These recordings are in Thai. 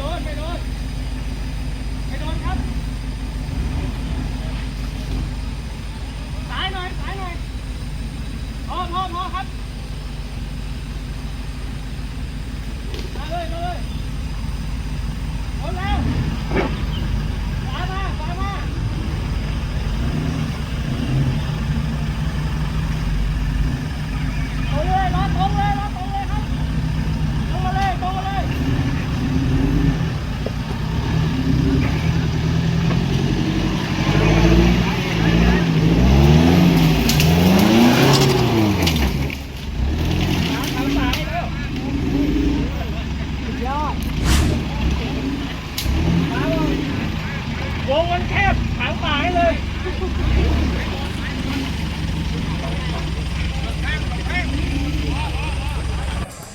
โดนไม่โดนไม่โดนครับสายหน่อยสายหน่อยพอพอพอครับมาเลยมาเลยหมดแล้วขวามาขวามาตรงเลยรอตรงเลยรอตรงเลยครับตรงมาเลยตรงมาเลย วงมันแคบถางป่าให้เลย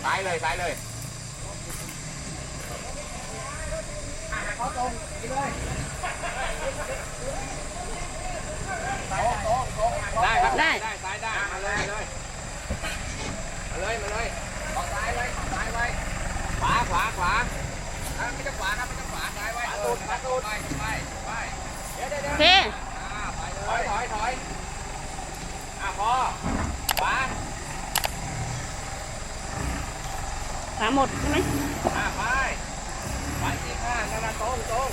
ซ้ายเลยซ้ายเลยได้ครับ ได้ ได้ซ้ายได้มาเลยมาเลยมาเลยมาเลยขอซ้ายไว้ขอซ้ายไว้ขวาขวาขวาอะไม่ต้องขวาครับไม่ต้องขวาซ้ายไว้ขวาตูดขวาตูดไปไปไปเดี๋ยวเดี๋ยวเดี๋ยว โอเค อ่าไปเลยถอยถอยถอยอะพอขวา สามหมดใช่ไหม อะไปไปอีกข้างนั่นนะตรงตรง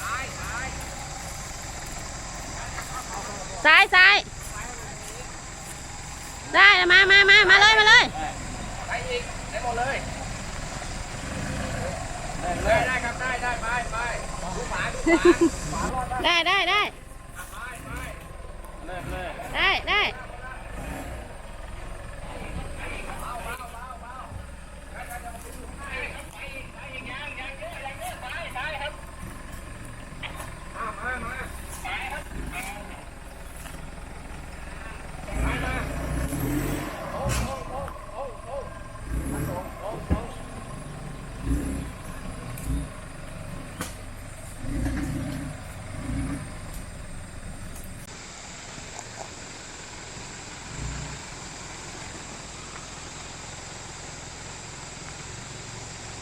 ซ้ายซ้าย ซ้ายซ้ายได้มามามามาเลยมาเลยไปอีกได้หมดเลยได้ได้ครับได้ได้ไปไปดูขวาดูขวาขวารอดได้ได้ได้ได้ไปไปได้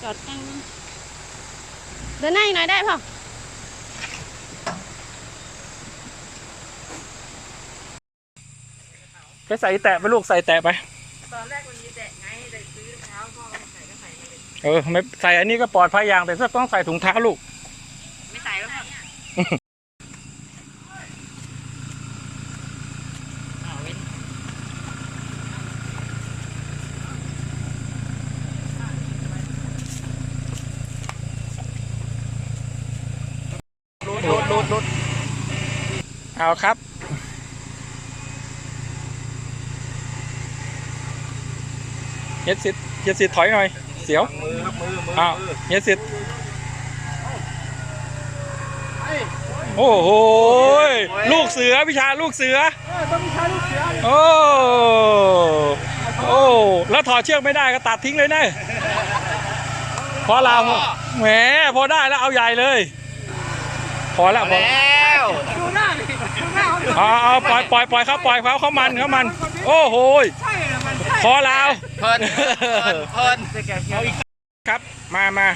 จอดกลางนะเดินหน้าอีกหน่อยได้พ่อไปใส่แตะไปลูกใส่แตะไป ตอนแรกมันมีแต่ไงแต่ซื้อเท้าพ่อใส่ก็ใส่ไม่เป็นเออไม่ใส่อันนี้ก็ปลอดภัยอย่างแต่ถ้าต้องใส่ถุงเท้าลูก ไม่ใส่แล้วครับอ้าวเว้น หลุดหลุดหลุดหลุดเอา ครับเย็ดสิทธิ์เย็ดสิทธิ์ถอยหน่อย เสียวมือครับมือมืออ้าวเย็ดสิทธิ์โอ้โหยลูกเสือพิชาลูกเสือต้องมีชายลูกเสือโอ้โอ้แล้วถอดเชือกไม่ได้ก็ตัดทิ้งเลยนะพอเราแหมพอได้แล้วเอาใหญ่เลย พอแล้วพอแล้วเอาเอาปล่อยปล่อยปล่อยเขาปล่อยเขาเขามันเขามัน โอ้โหยพอแล้วเพลินเพลินครับ มามา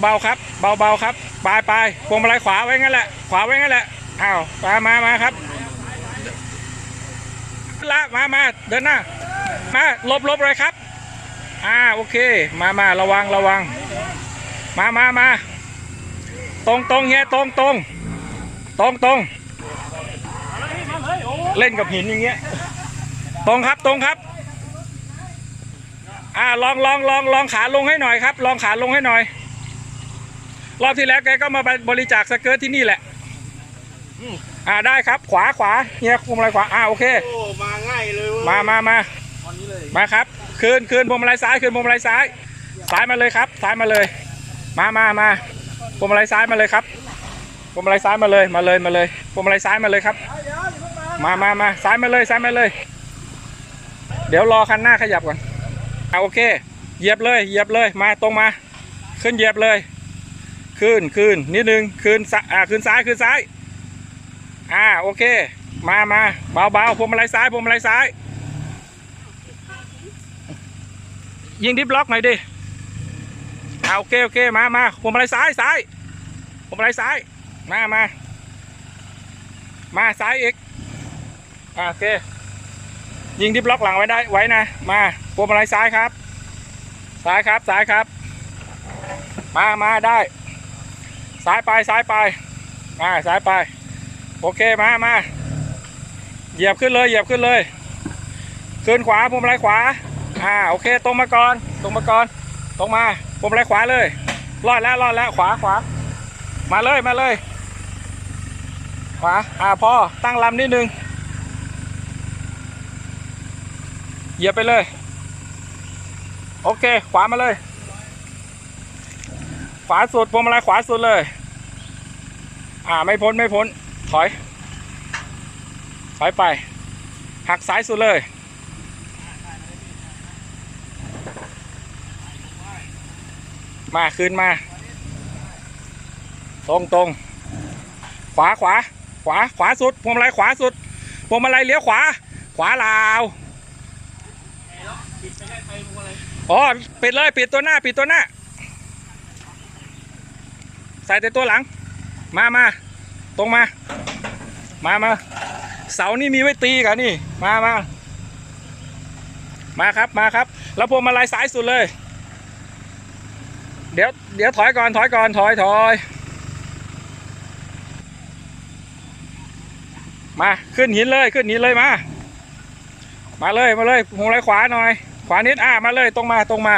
เบาๆครับ เบาๆครับปลายปลายพวงมาลัยขวาไว้งั้นแหละ ขวาไว้งั้นแหละอ้าวมามามาครับละมามาเดินหน้ามาลบลบเลยครับ อ่าโอเค มามาระวังระวัง มามามาตรงตรงเฮียตรงตรง ตรงตรงเล่นกับหินอย่างเงี้ย ตรงครับตรงครับอ่าลองลองลองลองขาลงให้หน่อยครับ ลองขาลงให้หน่อย รอบที่แล้วแกก็มาบริจาคสเกิร์ตที่นี่แหละอ่าได้ครับ ขวาขวาเฮียพวงมาลัยขวาอ่าโอเคโอ้มาง่ายเลยมามามามาครับคืนคืนพวงมาลัยซ้ายคืนพวงมาลัยซ้ายซ้ายมาเลยครับซ้ายมาเลย มามามาพวงมาลัยซ้ายมาเลยครับ พวงมาลัยซ้ายมาเลยมาเลยมาเลยพวงมาลัยซ้ายมาเลยครับ มามามาซ้ายมาเลยซ้ายมาเลย เดี๋ยวรอคันหน้าขยับก่อนเอาโอเค เหยียบเลยเหยียบเลยมาตรงมา ขึ้นเหยียบเลย ขึ้นขึ้นนิดนึงขึ้นซ้ายอ่าขึ้นซ้ายขึ้นซ้าย อ่าโอเค มามาเบาเบาพวงมาลัยซ้ายพวงมาลัยซ้าย ยิงดิฟล็อกหน่อยดิเอาโอเคโอเคมามาพวงมาลัยซ้ายซ้ายพวงมาลัยซ้าย มามา มาซ้ายอีกอ่าโอเค ยิงที่บล็อกหลังไว้ได้ไว้นะ มาพวงมาลัยซ้ายครับ ซ้ายครับ ซ้ายครับ มามาได้ ซ้ายไป ซ้ายไป มาซ้ายไป โอเค มามาเหยียบขึ้นเลย เหยียบขึ้นเลย ขึ้นขวาพวงมาลัยขวา อ่า โอเค ตรงมาก่อน ตรงมาก่อน ตรงมาพวงมาลัยขวาเลย รอดแล้ว รอดแล้ว ขวา ขวา มาเลย มาเลย ขวาอ่าพอตั้งลำนิดนึงเหยียบไปเลย โอเค ขวามาเลย ขวาสุดพวงมาลัยขวาสุดเลย อ่าไม่พ้นไม่พ้น ถอย ถอยไป หักซ้ายสุดเลย มา ขึ้นมา ตรงตรงขวาขวา ขวาขวาสุดพวงมาลัยขวาสุดพวงมาลัยเลี้ยวขวา ขวาลาวอ๋อปิดเลยปิดตัวหน้าปิดตัวหน้า ใส่แต่ตัวหลัง มามาตรงมา มามาเสานี่มีไว้ตีกันนี่ มามามาครับมาครับ แล้วพวงมาลัยซ้ายสุดเลย เดี๋ยวเดี๋ยวถอยก่อนถอยก่อนถอยถอย มาขึ้นหินเลยขึ้นหินเลยมา มาเลยมาเลยพวงมาลัยขวาหน่อย ขวานิดอ่ามาเลยตรงมาตรงมา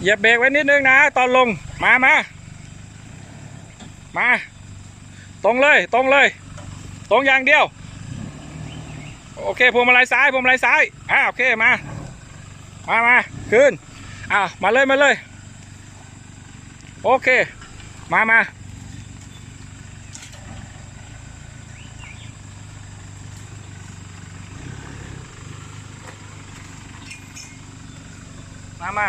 เหยียบเบรกไว้นิดนึงนะ ตอนลงมามามา ตรงเลยตรงเลย ตรงอย่างเดียว โอเคพวงมาลัยซ้ายพวงมาลัยซ้ายอ่าโอเคมา มามาขึ้นอ่ามาเลยมาเลย โอเค มามา มามา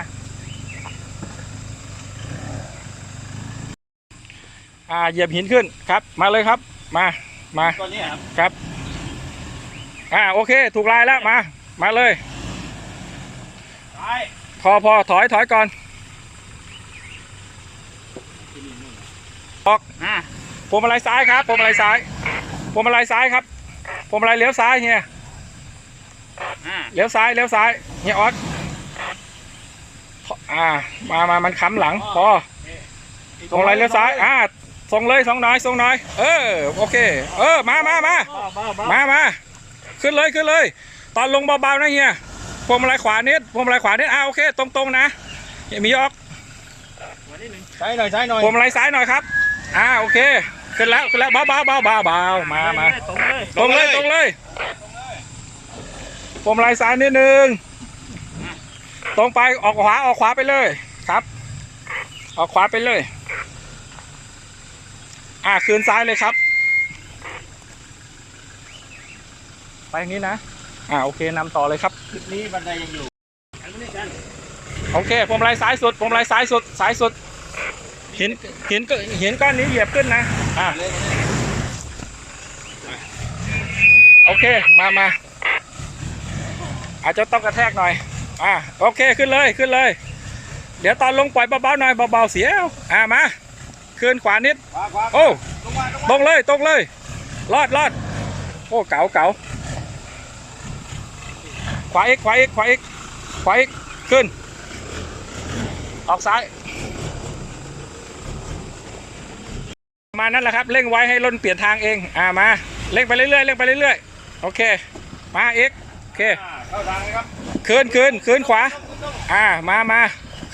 อ่าเหยียบหินขึ้นครับ มาเลยครับ มามาตัวนี้ครับครับ อ่าโอเค ถูกลายแล้วมา มาเลยซ้ายพอพอถอยถอยก่อนออกอ่าพวงมาลัยซ้ายครับพวงมาลัยซ้ายพวงมาลัยซ้ายครับพวงมาลัยเลี้ยวซ้ายเฮียอ่าเลี้ยวซ้ายเลี้ยวซ้ายเฮียออส อ่า มามามันค้ำหลังพอพวงมาลัยเลี้ยวซ้าย อ่าส่งเลยส่งหน่อยส่งหน่อย เออ โอเค เออ มามามามามา ขึ้นเลยขึ้นเลย ตอนลงเบาๆนะเฮียพวงมาลัยขวานิดพวงมาลัยขวานิดอ่าโอเค ตรงๆนะเฮียมีออกใช้หน่อยใช้หน่อยพวงมาลัยซ้ายหน่อยครับ อ่า โอเค ขึ้นแล้วขึ้นแล้วเบาๆเบาๆเบาๆเบาๆมามาตรงเลยตรงเลยตรงเลยพวงมาลัยซ้ายนิดนึง ตรงไปออกขวาออกขวาไปเลยครับ ออกขวาไปเลย อ่าคืนซ้ายเลยครับ ไปอย่างนี้นะ อ่าโอเคนำต่อเลยครับนี่บันไดยังอยู่อันนี้กันโอเคพวงมาลัยซ้ายสุดพวงมาลัยซ้ายสุดซ้ายสุดหินหินก็หินก้อนนี้เหยียบขึ้นนะอ่าเลยโอเคมามาอาจจะต้องกระแทกหน่อย อ่าโอเคขึ้นเลยขึ้นเลย เดี๋ยวตอนลงปล่อยเบาๆหน่อยเบาๆเสียวอ่ามาขึ้นขวานิดขวาขวาโอ้ลงมาลงตมารงเลยตรงเลยรอดรอดโอ้เก๋าเก๋าขวาอีกขวาอีกขวาอีกขวาอีกขึ้น ออกซ้ายประมาณนั้นแหละครับเร่งไว้ให้รถเปลี่ยนทางเองอ่ามาเร่งไปเรื่อยๆเร่งไปเรื่อยๆโอเค มาอีกโอเคอ่าเข้าทางเลยครับ คืนคืนคืนขวา อ่ามามา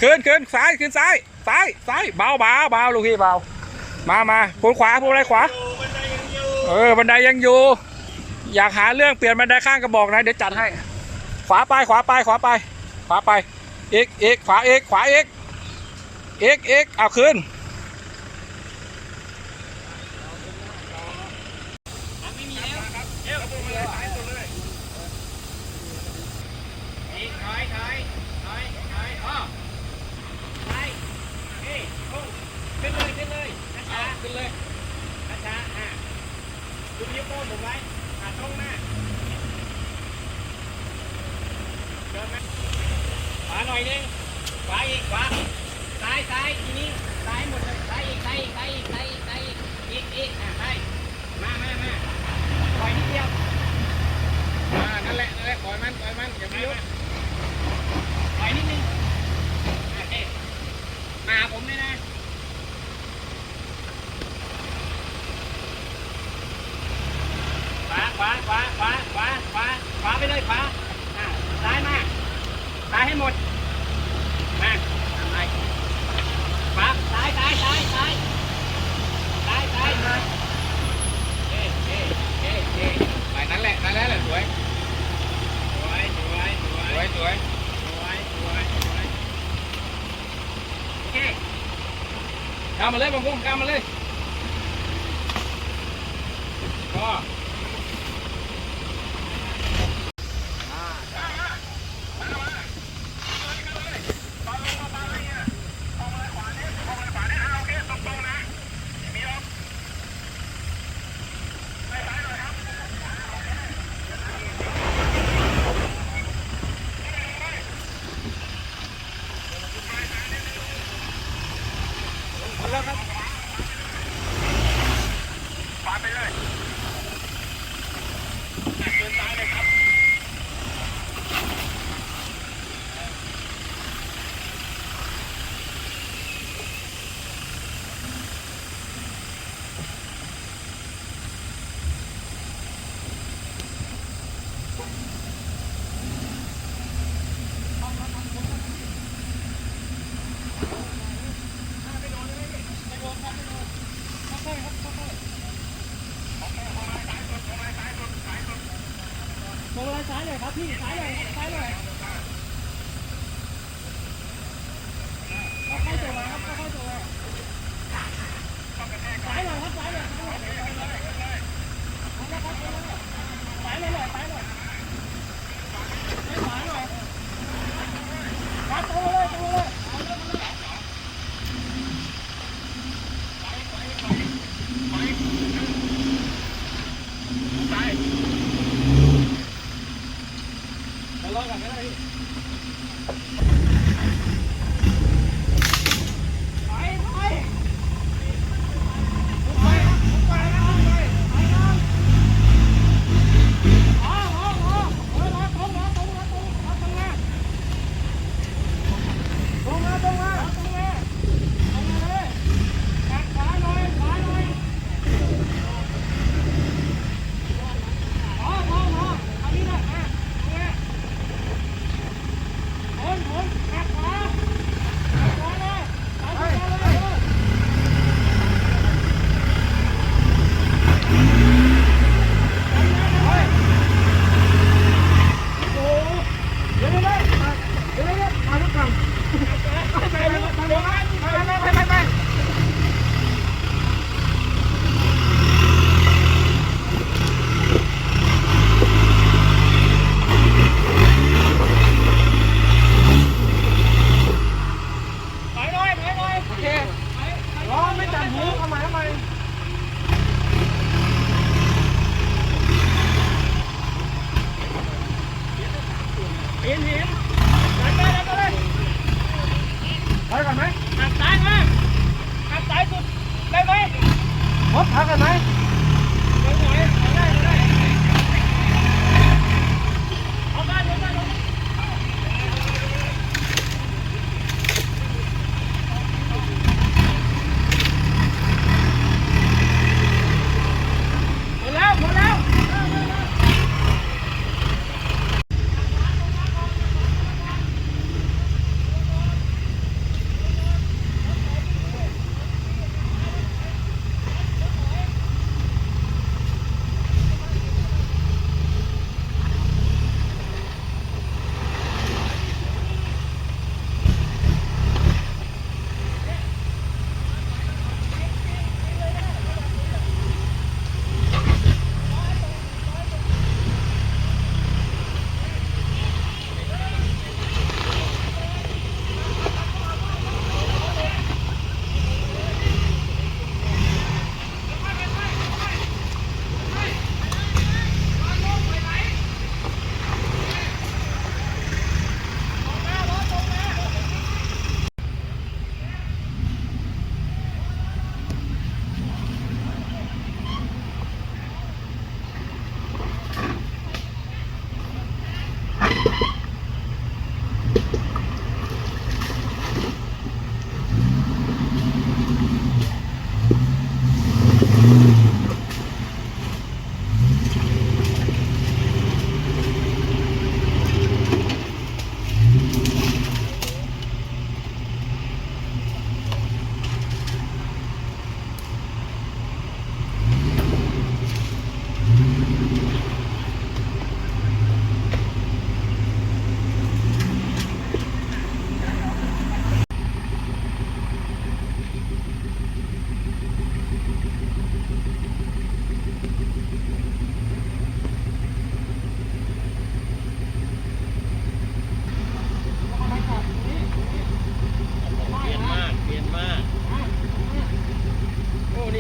คืนคืนซ้ายคืนซ้ายซ้ายซ้ายเบาเบาเบาลูกพี่เบา มามาพูนขวาพูนอะไรขวา เออบันไดยังอยู่ อยากหาเรื่องเปลี่ยนบันไดข้างกระบอกนะเดี๋ยวจัดให้ ขวาไปขวาไปขวาไป ขวาไปอีกอีกขวาอีกขวาอีกอีกอีกเอาคืน อีกถอยถอยถอยถอยอ้อไปนี่พุ่งขึ้นเลยขึ้นเลยช้าๆขึ้นเลยช้าๆอะคุณนิ้วโป้งผมไว้อะตรงหน้าเดินไหมขวาหน่อยนึงขวาอีกขวาซ้ายายซ้ายทีนี้ซ้ายหมดเลยซ้ายอีกซ้ายอีกซ้ายอีกซ้ายอีกซ้ายอีกอีกอีกอะไปมามามาปล่อยนิดเดียวอ่านั่นแหละนั่นแหละปล่อยมันปล่อยมันอย่าไปยุบปล่อยนิดนึงโอเคมาหาผมเลยนะขวาขวาขวาขวาขวาขวาขวาไป เลยขวาอ่าซ้ายมาซ้ายให้หมด มาทำไรปั๊บซ้ายซ้ายซ้ายซ้ายซ้ายซ้ายมาเอ๊ะเอ๊ะเอ๊ะเอ๊ะไปนั่นแหละนั่นแหละแหละสวย สวยสวยสวยสวยสวยสวยสวยโอเคก้าวมาเลยบางกุ้งก้าวมาเลยก็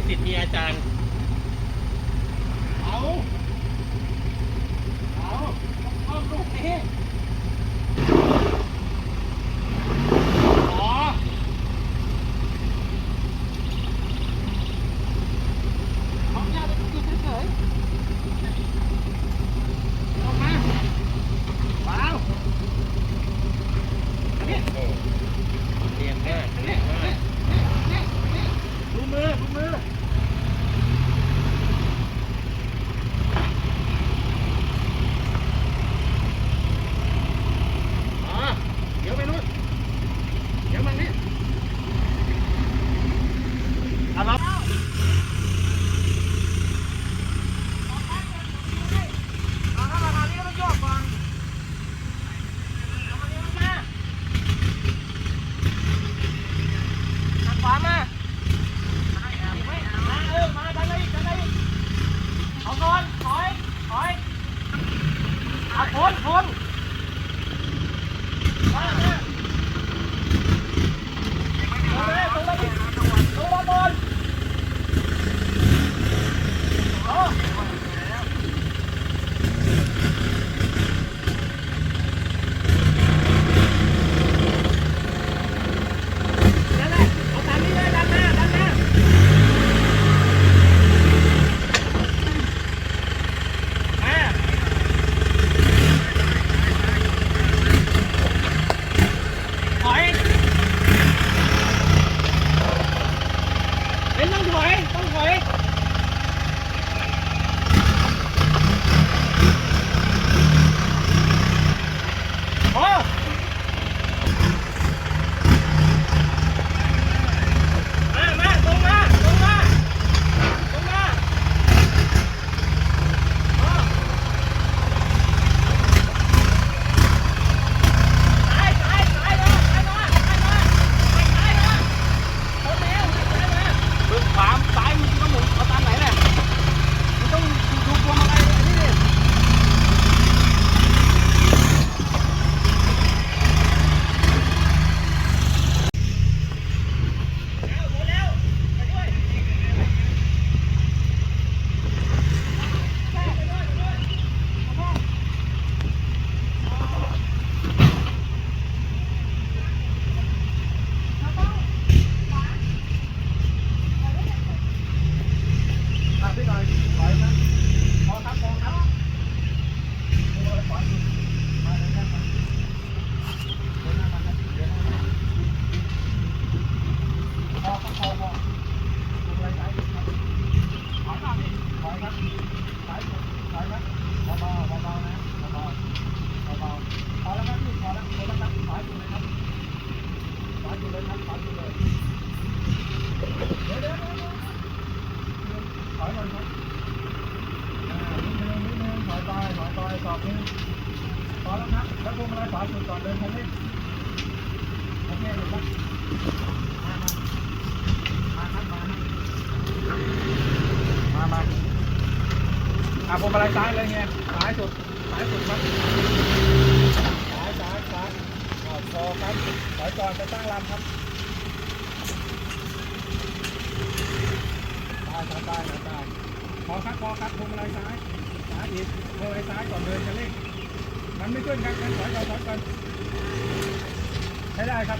ศิษย์มีอาจารย์ เอา เอาต้องลูกนี้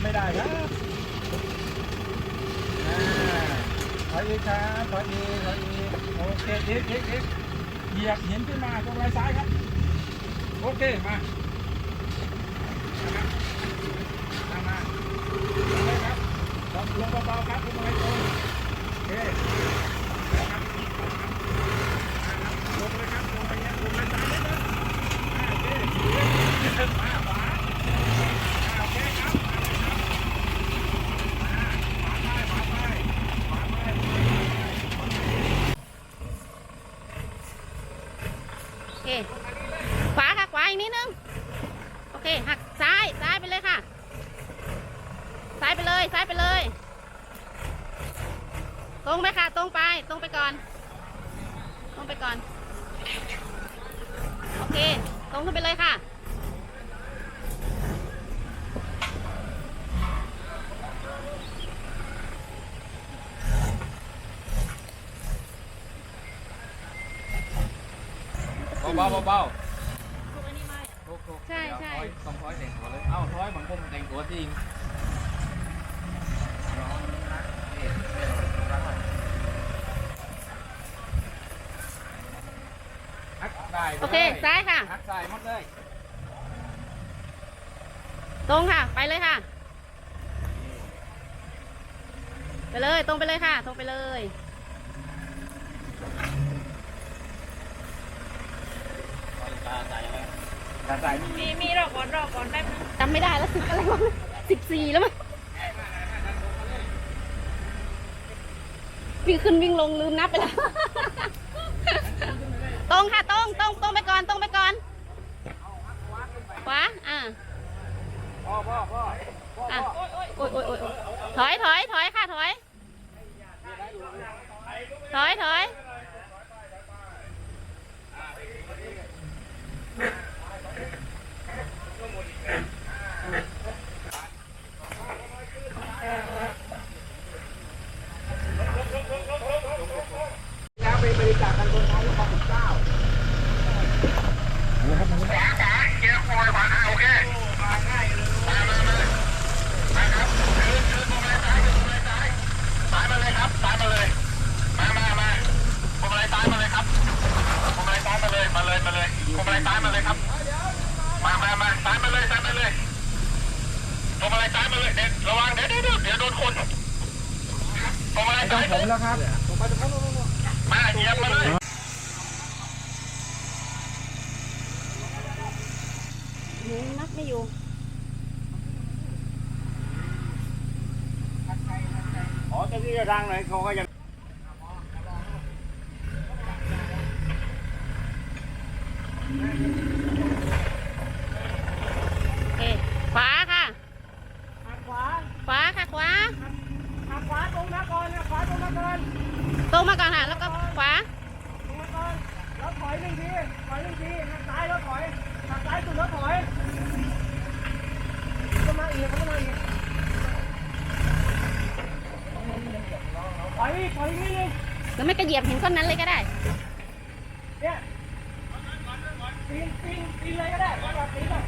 ไม่ได้คนะถอยอีกครับถอยอีกถอยอีกโอเคอีกอีกอีกเหยียบเห็นขึ้นมาตรงไหล่ซ้ายครับ โอเค มามามาลครับลงเบาๆครับลงไปตรงโอเคลงเลยครับลงไปเนี้ยลงไปซ้ายเลยนะงโอเคมา เบาเบาเบาทุกอันนี้ไหม่ใช่ใช่ ต้องท้อยแต่งตัวเลยเอ้าท้อยเหมือนผมแต่งตัวจริงโอเค ซ้ายค่ะ หักใส่หมดเลยตรงค่ะ ไปเลยค่ะ ไปเลย ตรงไปเลยค่ะ ตรงไปเลย ส่มีมีมีรอก่อนรอก่อนแป๊บนึงจำไม่ได้แล้วสิบอะไรวะสิบสี่แล้วมั้งวิ่งขึ้นวิ่งลงลืมนับไปแล้ว ตรงค่ะตรงตรงตรงไปก่อนตรงไปก่อนขวาอ่าพ่อพ่อพ่ออะโอ้ยโอ้ยโอ้ยโอ้ยถอยถอยถอยค่ะถอย ถอยถอย แล้วไปบริจาคกันคนไทยของเจ้า ผมแล้วครับ หนูนับไม่อยู่ อ๋อเจ้าที่จะดังหน่อยเขาก็ยัง โอเค ขวาค่ะ ขวา ขวาค่ะ ขวา หักขวาตรงนะก่อนนะขวา ตรงนะก่อนตรงมาก่อนค่ะแล้วก็ขวาตรงนะก่อนแล้วถอยหนึ่งทีถอยหนึ่งทีหักซ้ายแล้วถอยหักซ้ายสุดแล้วถอยก็มาอีกก็มาอีกถอยอีกถอยอีกนิดนึงหรือไม่กระเหยียบเห็นก้นนั้นเลยก็ได้เนี่ยปีนปีนปีนเลยก็ได้ไม่ต้องปีนเลย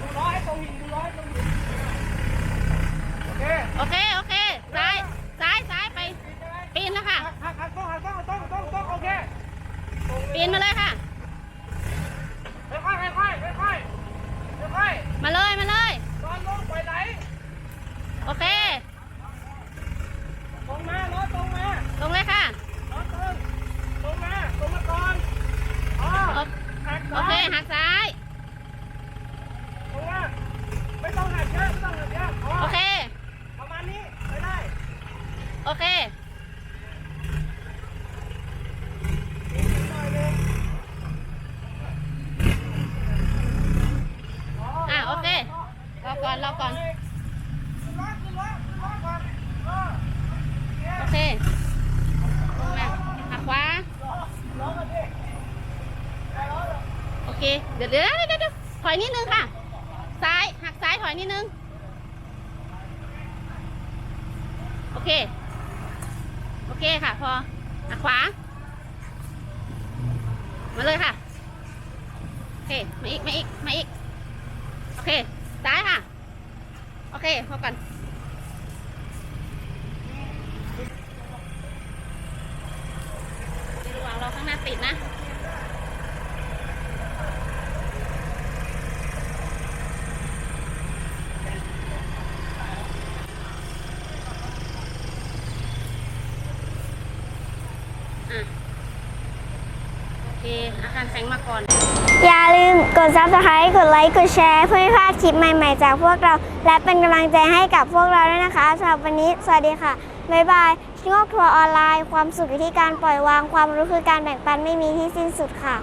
ดูร้อยตรงหินดูร้อยตรงหินโอเคโอเค โอเค ซ้าย ซ้าย ซ้ายไป ปีนแล้วค่ะ หักหักหักต้องหักต้องต้องต้องต้องโอเค ปีนมาเลยค่ะ ค่อยๆค่อยๆค่อยๆค่อยมาเลย มาเลย ๆตอนลงปล่อยไหล โอเค ตรงมาล้อตรงมา ตรงเลยค่ะ ล้อตรงตรงมาตรงมาก่อนอ๋อ โอ หัก โอ ซ้า เค ย หักซ้าย ตรงมาไม่ต้องหักเยอะไม่ต้องหักเยอะพอ โอเค ประมาณนี้ไปได้ โอเค อีกหน่อยหนึง อะ โอเค รอก่อน รอก่อน ขึ้นรถขึ้นรถขึ้นรถก่อนเออ โอเคลงมาหักขวา ล้อกันดิ โอเค เดี๋ยวเดี๋ยวเดี๋ยวเดี๋ยวถอยนิดนึงค่ะ ซ้าย หักซ้ายถอยนิ ดนึง โอเค โอเคค่ะ พอหักขวา มาเลยค่ะ โอเค มาอีก มาอีก มาอีก โอเค ซ้ายค่ะ โอเคพอก่อนระหว่างรอข้างหน้าติดนะ โอเค อาคารแสงมา ก่อน อย่าลืมกด subscribe กดไลค์ กดแชร์ เพื่อไม่พลาดคลิปใหม่ๆจากพวกเรา และเป็นกำลังใจให้กับพวกเราด้วยนะคะสำหรับวันนี้ สวัสดีค่ะ บ๊ายบายชิงโงกทัวร์ออนไลน์ ความสุขอยู่ที่การปล่อยวาง ความรู้คือการแบ่งปันไม่มีที่สิ้นสุดค่ะ